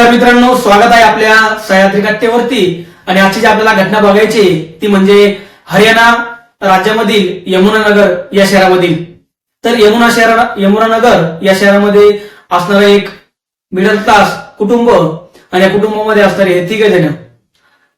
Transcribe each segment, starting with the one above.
नमस्कार मित्रांनो स्वागत आहे आपल्या सह्याद्री कट्टेवरती. आणि आजची जी आपल्याला घटना बघायची ती म्हणजे हरियाणा राज्यामधील यमुनानगर या शहरामधील. तर यमुना शहरा यमुनानगर या शहरामध्ये असणारं एक मिडल क्लास कुटुंब आणि या कुटुंबामध्ये असणारे हे तिघे जण.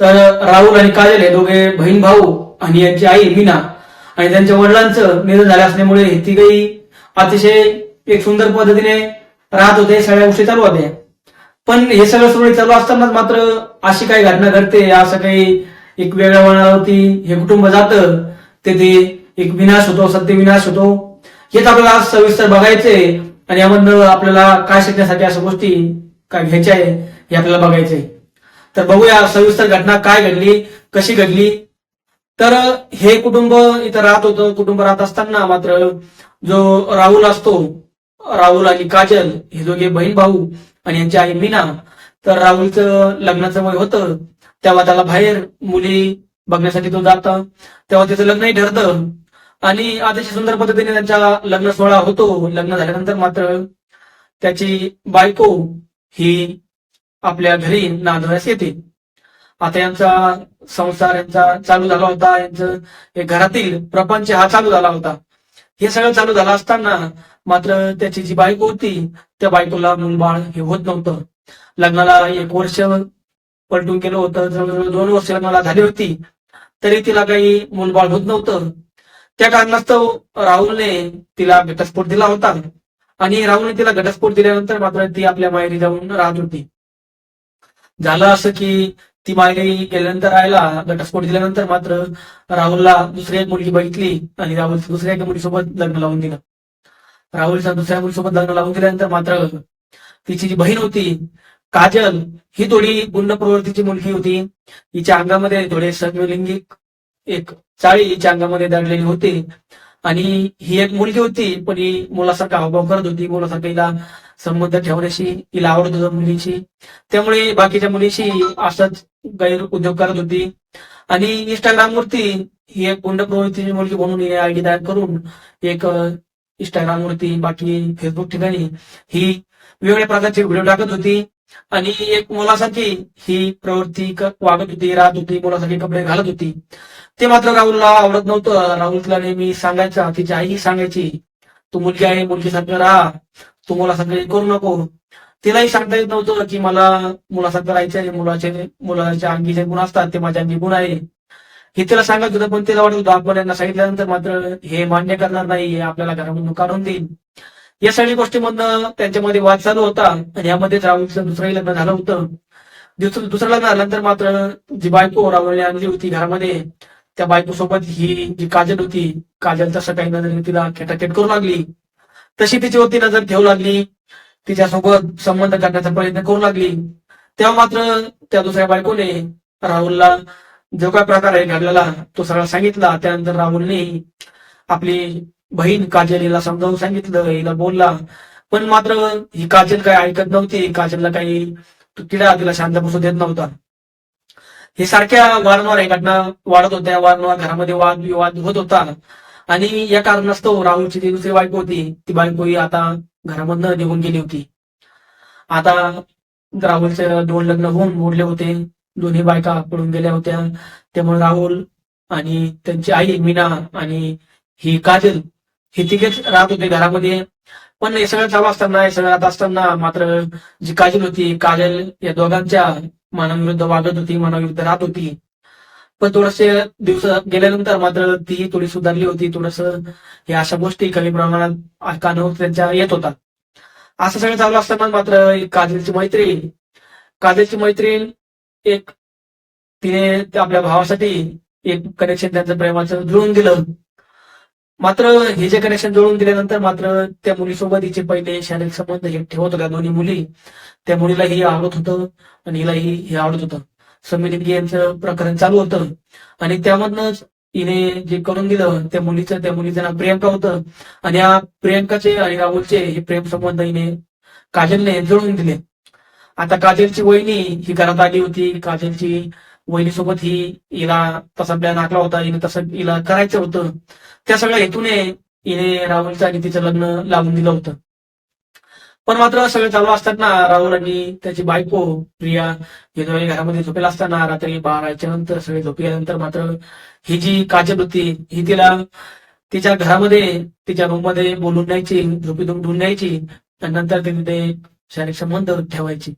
तर राहुल आणि काजल हे दोघे बहीण भाऊ आणि यांची आई मीना आणि त्यांच्या वडिलांचं निधन झालं असल्यामुळे हे तिघही अतिशय एक सुंदर पद्धतीने राहत होते. सगळ्या गोष्टी चालू होत्या. पण हे सगळं सुरळीत चालू असतानाच मात्र अशी काही घटना घडते असं काही एक वेगळ्या वळणावरती हे कुटुंब जातं. तेथे एक विनाश होतो सत्य विनाश होतो. हेच आपल्याला सविस्तर बघायचंय आणि यामधनं आपल्याला काय शिकण्यासाठी अशा गोष्टी काय घ्यायच्या आहे हे आपल्याला बघायचंय. तर बघूया सविस्तर घटना काय घडली कशी घडली. तर हे कुटुंब इथं राहत होतं. कुटुंब राहत असताना मात्र जो राहुल असतो राहुल आणि काजल हे दोघे बहीण भाऊ आणि यांची आई मीना. तर राहुलचं लग्नाचं वय होतं तेव्हा त्याला बाहेर मुली बघण्यासाठी तो जात. तेव्हा त्याचं लग्नही ठरतं. आणि अतिशय सुंदर पद्धतीने त्यांचा लग्न सोहळा होतो. लग्न झाल्यानंतर मात्र त्याची बायको ही आपल्या घरी नांदण्यास येते. आता यांचा संसार यांचा चालू झाला होता. यांचं घरातील प्रपंच हा चालू झाला होता. हे सगळं चालू झालं असताना मात्र त्याची जी बायको होती त्या बायकोला मूलबाळ हे होत नव्हतं. लग्नाला एक वर्ष पलटून गेलं होतं. जवळजवळ दोन वर्ष लग्नाला झाली होती. तरी तिला काही मूलबाळ होत नव्हतं. त्या कारणास्तव राहुलने तिला घटस्फोट दिला होता. आणि राहुलने तिला घटस्फोट दिल्यानंतर मात्र ती आपल्या मायरी जाऊन राहत होती. झालं असं की ती मायरी गेल्यानंतर राहायला घटस्फोट दिल्यानंतर मात्र राहुलला दुसरी एक मुलगी बघितली आणि राहुल दुसऱ्या एका मुलीसोबत लग्न लावून दिलं. राहुलच्या दुसऱ्या मुलीसोबत लग्न लावून दिल्यानंतर मात्र तिची जी बहीण होती काजल ही थोडी गुंड प्रवृत्तीची मुलगी होती. हिच्या अंगामध्ये थोडे संगलिंगिक एक चाळी हिच्या अंगामध्ये दडलेली होती. आणि ही एक मुलगी होती पण ही मुलासारखा हावभाव करत होती. मुलासारखा हिला संबंध ठेवण्याशी हिला आवडत होतं मुलीशी. त्यामुळे बाकीच्या मुलीशी असाच गैर उद्योग करत होती. आणि इंस्टाग्राम वरती ही एक गुंड प्रवृत्तीची मुलगी म्हणून आयडी तयार करून एक इंस्टाग्राम वरती बाकी फेसबुक ठिकाणी ही वेगवेगळ्या प्रकारचे व्हिडिओ टाकत होती. आणि एक मुलासाठी ही प्रवृत्ती वागत होती राहत होती मुलासाठी कपडे घालत होती. ते मात्र राहुलला आवडत नव्हतं. राहुल तिला नेहमी सांगायचा तिची आई सांगायची तू मुलगी आहे मुलगीसारखं राहा. तू मुलासारखं करू नको. तिलाही सांगता येत नव्हतं की मला मुलासारखं राहायचं आहे मुलाचे मुलाच्या अंगी जे गुण असतात ते माझ्या अंगी गुण आहे. हे तिला सांगत होतं पण तिला वाटत होतं आपण यांना सांगितल्यानंतर मात्र हे मान्य करणार नाही हे आपल्याला घरामधून काढून देईल. या सगळ्या गोष्टीमधनं त्यांच्यामध्ये वाद चालू होता आणि यामध्येच राहुलचं दुसरंही लग्न झालं होतं. दुसरं लग्न झाल्यानंतर मात्र जी बायको राहुलने आणली होती घरामध्ये त्या बायको सोबत ही जी काजल होती काजल तसं काही नजर तिला खेटाखेट करू लागली. तशी तिची होती नजर ठेवू लागली. तिच्यासोबत संबंध करण्याचा प्रयत्न करू लागली. तेव्हा मात्र त्या दुसऱ्या बायकोने राहुलला जो काय प्रकार आहे घडलेला तो सगळा सांगितला. त्यानंतर राहुलने आपली बहीण काजल हिला समजावून सांगितलं हिला बोलला पण मात्र ही काजल काही ऐकत नव्हती. काजलला काही किडा तिला शांत बसू देत नव्हता. हे सारख्या वारंवार या घटना वाढत होत्या. वारंवार घरामध्ये वाद विवाद होत होता. आणि या कारणास्तव राहुलची जी दुसरी बायको होती ती बायको ही आता घरामधनं निघून गेली होती. आता राहुलचे दोन लग्न होऊन मोडले होते. दोन्ही बायका पळून गेल्या होत्या. त्यामुळे राहुल आणि त्यांची आई मीना आणि ही काजल हे तिघेच राहत होते घरामध्ये. पण हे सगळं चालू असताना हे सगळं राहत असताना मात्र जी काजल होती काजल या दोघांच्या मनाविरुद्ध वागत होती मनाविरुद्ध राहत होती. पण थोडसे दिवस गेल्यानंतर मात्र ती थोडी सुधारली होती. थोडस हे अशा गोष्टी कमी प्रमाणात कानावर त्यांच्या येत होता. असं सगळं चालू असताना मात्र काजलची मैत्रीण काजलची मैत्रीण एक तिने त्या आपल्या भावासाठी एक कनेक्शन त्यांचं प्रेमाचं जुळून दिलं. मात्र हे जे कनेक्शन जुळून दिल्यानंतर मात्र त्या मुलीसोबत हिचे पहिले शारीरिक संबंध हे ठेवत होत्या दोन्ही मुली. त्या मुलीला ही आवडत होतं आणि हिलाही हे आवडत होतं. समिलिंगी यांचं प्रकरण चालू होतं. आणि त्यामधनच हिने जे करून दिलं त्या मुलीचं त्या मुलीचं नाव प्रियंका होतं. आणि या प्रियंकाचे आणि राहुलचे हे प्रेम संबंध हिने काजलने जुळवून दिले. आता काजलची वहिनी ही घरात आली होती. काजलची वहिनीसोबत ही हिला तसा प्लॅन आखला होता. हिने तसं हिला करायचं होतं. त्या सगळ्या हेतूने हिने राहुलचं आणि तिचं लग्न लावून दिलं होतं. पण मात्र सगळं चालू असताना राहुल आणि त्याची बायको प्रिया हे दोघे घरामध्ये झोपेला असताना रात्री बाराच्या नंतर सगळे झोपल्यानंतर मात्र ही जी काजल होती ही तिला तिच्या घरामध्ये तिच्या रूममध्ये बोलून न्यायची झोपेतून ढून न्यायची आणि नंतर तिने ते शारीरिक संबंध ठेवायची.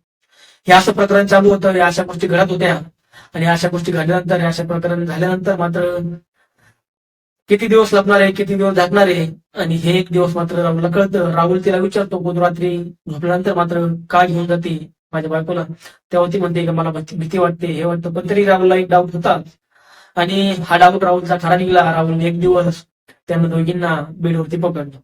हे असं प्रकरण चालू होतं या अशा गोष्टी घडत होत्या. आणि अशा गोष्टी घडल्यानंतर अशा प्रकरण झाल्यानंतर मात्र किती दिवस लपणार आहे किती दिवस झाकणार आहे? आणि हे एक दिवस मात्र राहुलला कळतं. राहुल तिला विचारतो कोण रात्री झोपल्यानंतर मात्र का घेऊन जाते माझ्या बायकोला? तेव्हा ती म्हणते का मला भीती भीती वाटते. हे वाटतं पण तरी राहुलला एक डाऊट होता. आणि हा डाऊट राहुलचा खरा निघाला. राहुलने एक दिवस त्यांना दोघींना बेडवरती पकडलं.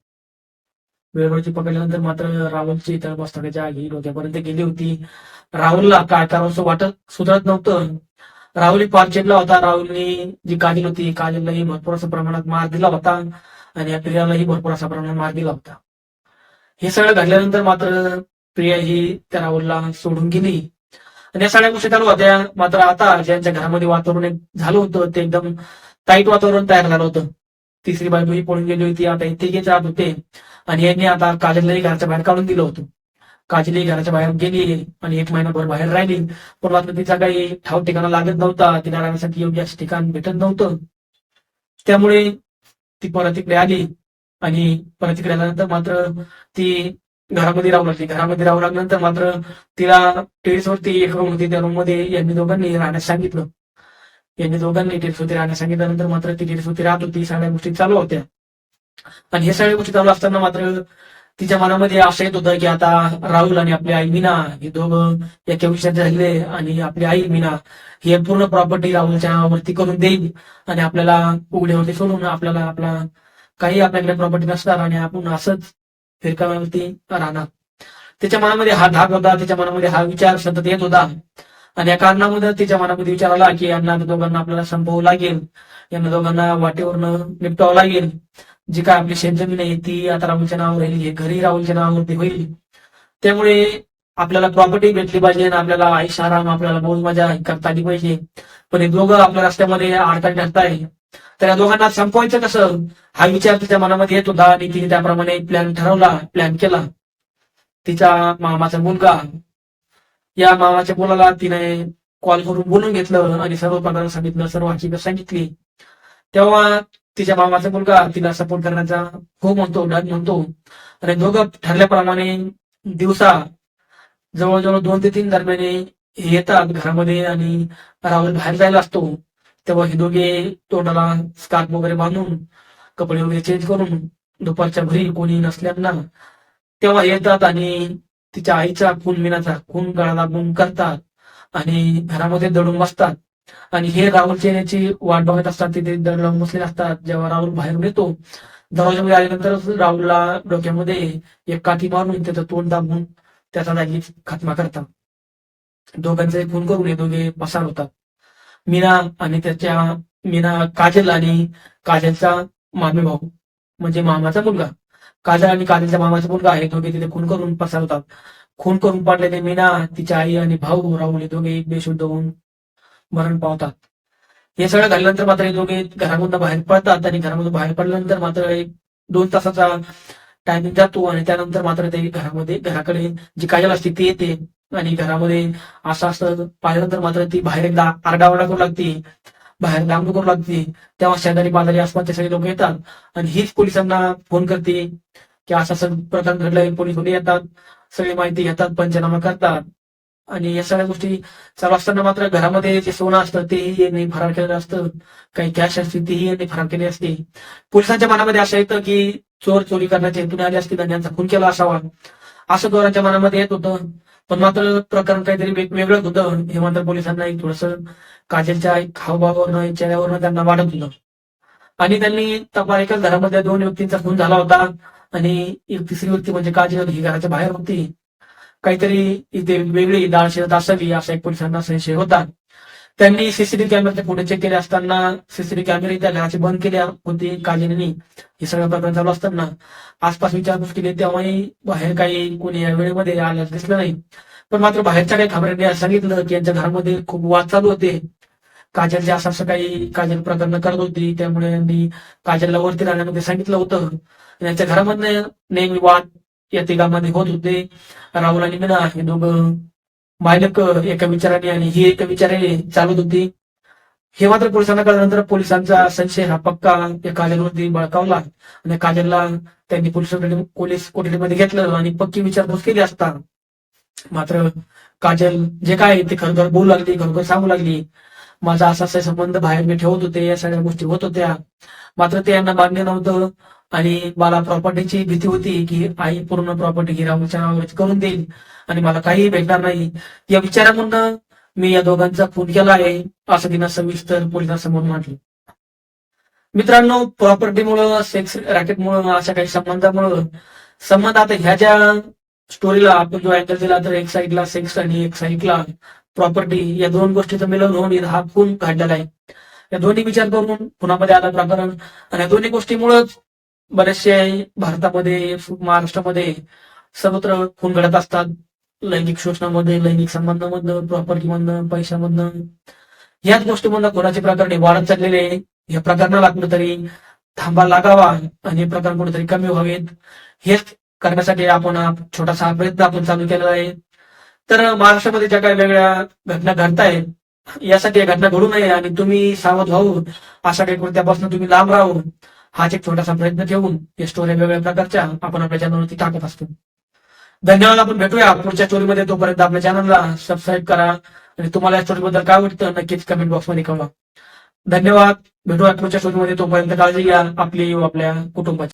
बेडवरती पकडल्यानंतर मात्र राहुलची इतर मस्तकाच्या आगी डोक्यापर्यंत गेली होती. राहुलला काय करावं वाटत सुधारत नव्हतं. राहुल पार चिडला होता. राहुलने जी काजल होती काजललाही भरपूर असं प्रमाणात मार दिला होता आणि या प्रियालाही भरपूर असा प्रमाणात मार दिला होता. हे सगळं घडल्यानंतर मात्र प्रिया ही त्या राहुलला सोडून गेली. आणि या सगळ्या गोष्टी चालू होत्या. मात्र आता ज्यांच्या घरामध्ये वातावरण झालं होतं ते एकदम टाईट वातावरण तयार झालं होतं. तिसरी बायको ही पळून गेली होती. आता इथे जात राहत होते. आणि यांनी आता काजललाही घराच्या बाहेर काढून दिलं होतं. काजलही घराच्या बाहेर गेली आणि एक महिनाभर बाहेर राहिली. पण मात्र तिचा काही ठाव ठिकाणा लागत नव्हता. तिला राहण्यासाठी योग्य असं ठिकाण भेटत नव्हतं. त्यामुळे ती परत इकडे आली. आणि परत इकडे आल्यानंतर मात्र ती घरामध्ये राहू लागली. घरामध्ये राहू लागल्यानंतर मात्र तिला टेरेसवरती एक रूम होती. त्या रूममध्ये यांनी दोघांनी राहण्यास सांगितलं. यांनी दोघांनी टेरेसवरती राहण्यास सांगितल्यानंतर मात्र ती टेरेसवरती राहत होती. सगळ्या गोष्टी चालू होत्या. आणि हे सगळ्या गोष्टी चालू असताना मात्र तिच्या मनामध्ये असं येत होतं की आता राहुल आणि आपली आई मीना हे दोघं या विषयात झाले आणि आपली आई मीना ही पूर्ण प्रॉपर्टी राहुलच्या वरती करून देईल आणि आपल्याला उघड्यावरती सोडून आपल्याला आपला काही आपल्याकडे प्रॉपर्टी नसणार आणि आपण असंच फिरकाव्यावरती राहणार. त्याच्या मनामध्ये हा धाक होता त्याच्या मनामध्ये हा विचार सतत येत होता. आणि या कारणामध्ये तिच्या मनामध्ये विचार आला की यांना दोघांना आपल्याला संपवावं लागेल. यांना दोघांना वाटेवरनं निपटावं लागेल. जी काय आपली शेतजमीन आहे ती आता राहुलच्या नावावर राहिली आहे घरी राहुलच्या नावावरती होईल. त्यामुळे आपल्याला प्रॉपर्टी भेटली पाहिजे आणि आपल्याला आयुष्य आराम आपल्याला मौज मजा करता आली पाहिजे. पण हे दोघं आपल्या रस्त्यामध्ये अडकायला ठरताय. तर या दोघांना संपवायचं कसं? हा विचार तिच्या मनामध्ये येत होता आणि तिने त्याप्रमाणे प्लॅन ठरवला प्लॅन केला. तिच्या मामाचा मुलगा. या मामाच्या मुलाला तिने कॉल करून बोलून घेतलं आणि सर्व प्रकार सांगितलं सर्व हकीकत सांगितली. तेव्हा तिच्या मामाचा मुलगा तिला सपोर्ट करण्याचा हो म्हणतो डन म्हणतो. आणि दोघं ठरल्याप्रमाणे दिवसा जवळजवळ दोन ते तीन दरम्याने येतात घरामध्ये आणि राहुल बाहेर जायला असतो. तेव्हा हे दोघे तोंडाला स्कार्फ वगैरे बांधून कपडे वगैरे चेंज करून दुपारच्या घरी कोणी नसल्यांना तेव्हा येतात आणि तिच्या आईचा खून मिनाचा खून गळा लागून करतात आणि घरामध्ये दडून बसतात. आणि हे राहुलचे येण्याची वाट बघत असतात तिथे दड लावून बसलेले असतात. जेव्हा राहुल बाहेरून येतो दरवाजामध्ये आल्यानंतर राहुलला डोक्यामध्ये एक काठी मारून त्याचं तोंड दाबून त्याचा जागी खात्मा करतात. दोघांचे खून करून हे दोघे पसार होतात. मीना आणि त्याच्या मीना काजल आणि काजलचा मामे भाऊ म्हणजे मामाचा मुलगा. काजल आणि काजलचा मामाचा मुलगा हे दोघे तिथे खून करून पसार होतात. खून करून पाडलेले मीना तिच्या आई आणि भाऊ राहुल हे दोघे बेशुद्ध होऊन मरण पावतात. हे सगळं घडल्यानंतर मात्र हे दोघे घरामधून बाहेर पडतात आणि घरामधून बाहेर पडल्यानंतर मात्र एक दोन तासाचा टायमिंग जातो आणि त्यानंतर मात्र ते घरामध्ये घराकडे जी काजल असते ती येते आणि घरामध्ये असं असतं पाहिल्यानंतर मात्र ती बाहेर एकदा आरडाओरडा करू लागते बाहेर डांबू करू लागते. तेव्हा शेजारी बाजारी आसपासचे सगळे लोक येतात आणि हीच पोलिसांना फोन करते की असं असं प्रकरण घडलंय पोलीस येतात सगळी माहिती घेतात पंचनामा करतात. आणि या सगळ्या गोष्टी चालू असताना मात्र घरामध्ये जे सोनं असतं तेही यांनी फरार केलेलं असतं. काही कॅश असते तेही यांनी फरार केली असते. पोलिसांच्या मनामध्ये असं येतं की चोर चोरी करण्याचे हेतून आले असतील आणि यांचा खून केला असावा. असं चोरांच्या मनामध्ये येत होतं. पण मात्र प्रकरण काहीतरी वेगवेगळंच होतं. हे मात्र पोलिसांना एक थोडस काजलच्या एक हावभावावरनं चेहऱ्यावरनं त्यांना वाटत होतं. आणि त्यांनी तपा एकाच घरामध्ये दोन व्यक्तींचा खून झाला होता. आणि एक तिसरी व्यक्ती म्हणजे काजल ही घराच्या बाहेर होती. काहीतरी इथे वेगळी दाळ दासवी असावी असा एक पोलिसांना संशय होता. त्यांनी सीसीटीव्ही कॅमेरे फोटो चेक केले असताना सीसीटीव्ही कॅमेरे त्या घराचे बंद केले होते. काजलनी हे सगळं प्रकरण चालू असताना आसपास विचारपूस केली. तेव्हाही बाहेर काही कोणी या वेळेमध्ये आल्यास दिसलं नाही. पण मात्र बाहेरच्या काही खबरांनी सांगितलं की यांच्या घरामध्ये खूप वाद चालू होते. काजलचे असं असं काही काजल प्रकरण करत होती. त्यामुळे यांनी काजलला वरती राहण्यामध्ये सांगितलं होतं. यांच्या घरामधनं नेहमी वाद या तिघांमध्ये होत होते. राहुल आणि मीना हे दोघं मायलक एका विचाराने आणि ही एका विचाराने चालत होती. हे मात्र पोलिसांना कळल्यानंतर पोलिसांचा संशय हा पक्का या काजलवरती बळकावला. आणि काजलला त्यांनी पोलीस पोलीस कोठडीमध्ये घेतलं आणि पक्की विचारपूस केली असता मात्र काजल जे काय ते खरोखर बोलू लागली खरोखर सांगू लागली. माझा असा असा संबंध बाहेर मी ठेवत होते या सगळ्या गोष्टी होत होत्या. मात्र ते यांना मान्य नव्हतं. आणि मला प्रॉपर्टीची भीती होती की आई पूर्ण प्रॉपर्टी गिरावच्या नावावर करून देईल आणि मला काहीही भेटणार नाही. या विचारामधून मी या दोघांचा खून केला आहे असं तिनं सविस्तर पोलिसांसमोर म्हटलं. मित्रांनो प्रॉपर्टीमुळं सेक्स रॅकेटमुळं अशा काही संबंधामुळं संबंध आता ह्या ज्या स्टोरीला आपण जो अँगल दिला तर एक साईडला सेक्स आणि एक साईडला प्रॉपर्टी या दोन गोष्टीचं मिलन होऊन हा खून घडलेला आहे. या दोन्ही विचार करून पुण्यामध्ये आलं प्रकरण आणि या दोन्ही गोष्टीमुळेच बरेचसे भारतामध्ये महाराष्ट्रामध्ये सर्वत्र खून घडत असतात. लैंगिक शोषणामध्ये लैंगिक संबंधामधनं प्रॉपर्टीमधनं पैशामधनं. याच गोष्टीमधनं खुनाचे प्रकरणे वाढत चाललेले या प्रकरणाला कुठेतरी थांबा लागावा आणि हे प्रकरण कुठेतरी कमी व्हावेत. हेच करण्यासाठी आपण छोटासा प्रयत्न आपण चालू केलेला आहे. तर महाराष्ट्रामध्ये ज्या काही वेगळ्या घटना घडतायत यासाठी या घटना घडू नये आणि तुम्ही सावध व्हावं. अशा काही कृत्यापासून तुम्ही लांब राहू हाच एक छोटासा प्रयत्न घेऊन या स्टोऱ्या वेगवेगळ्या प्रकारच्या आपण आपल्या चॅनलवरती टाकत असतो. धन्यवाद आपण भेटूया पुढच्या स्टोरीमध्ये तोपर्यंत आपल्या चॅनलला सबस्क्राईब करा. आणि तुम्हाला या स्टोरीबद्दल काय वाटतं नक्कीच कमेंट बॉक्समध्ये कळवा. धन्यवाद भेटूया पुढच्या स्टोरीमध्ये तोपर्यंत काळजी घ्या. आपली आपल्या कुटुंबाची.